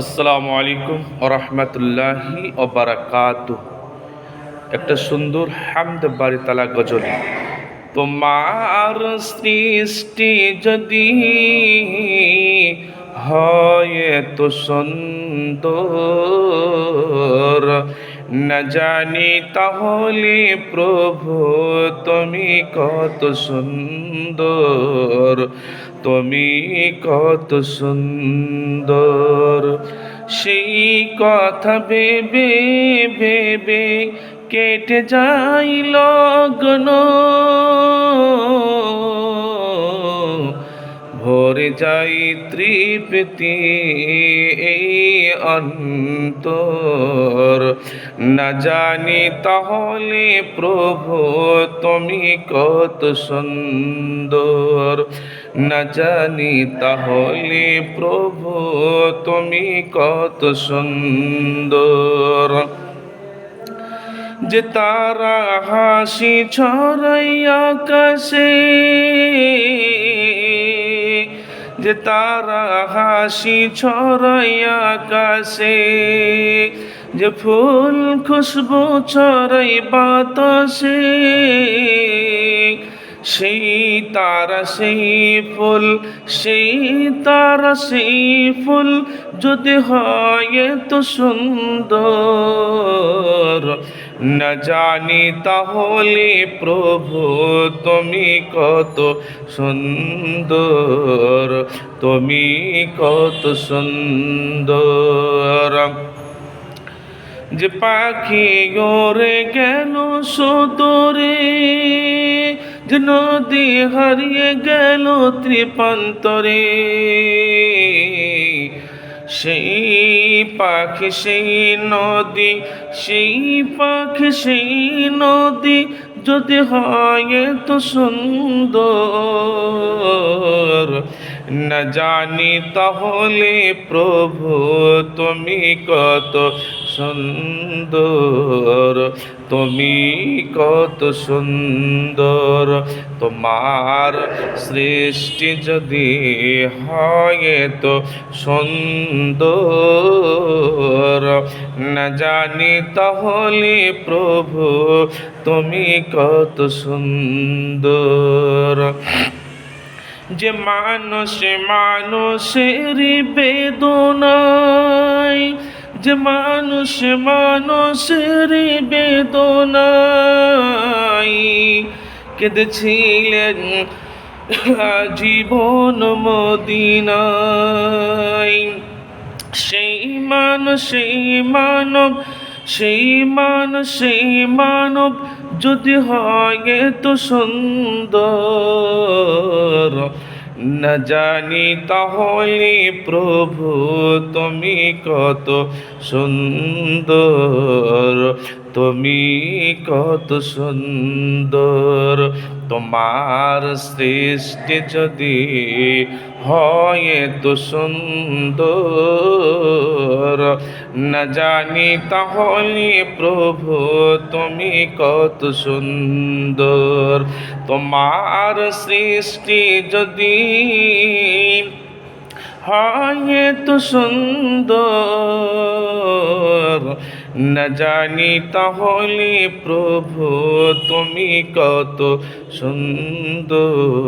আসসালামু আলাইকুম ওরহমতুল্লাহি বারাকাতু একটা সুন্দর হামদ বাড়ি তালা গজল। তোমার সৃষ্টি যদি হয় তো সুন্দর না জানি তাহলে প্রভু, তুমি কত সুন্দর, তুমি কত সুন্দর। সেই কথা ভেবে ভেবে কেটে যাই লগ্ন। ভরে যাই তৃপ্তি এই অন্তর। না জানি তাহলে প্রভু তুমি কত সুন্দর। না জানি তাহলে প্রভু তুমি কত সুন্দর। যে তারা হাসি ছড়াইয়া কাশে তারা হাসি ছড়াইয়া কাশে যে ফুল খুশবু ছড়াই বাতাসে, সেই তারা সেই ফুল, সেই তারা সেই ফুল যদি হয় তো সুন্দর। না জানি তাহলে প্রভু তুমি কত সুন্দর তুমি কত সুন্দর যে পাখি গড়ে গেল সুদূরে যে নদী হারিয়ে গেল ত্রিপান্তরে সেই পাখি, সেই নদী, সেই পাখি, সেই নদী যদি হয় তো সুন্দর। না জানি তাহলে প্রভু তুমি কত সুন্দর। তুমি কত সুন্দর। তোমার সৃষ্টি যদি হয় তো সুন্দর। না জানি তাহলে প্রভু, তুমি কত সুন্দর। যে মানুষ মানুষের বেদনায় যে মানুষ মানুষের বেদনাই কেঁদেছিলেন জীবন মদিনায়। সেই মানুষ সেই মানব সেই মান, সেই মানব যদি হয় তো সুন্দর। না জানি তাহলে প্রভু তুমি কত সুন্দর। তুমি কত সুন্দর। তোমার সৃষ্টি যদি হয় তো সুন্দর। না জানি তাহলে প্রভু তুমি কত সুন্দর। তোমার সৃষ্টি যদি হয় তো সুন্দর। না জানি তাহলে প্রভু তুমি কত সুন্দর।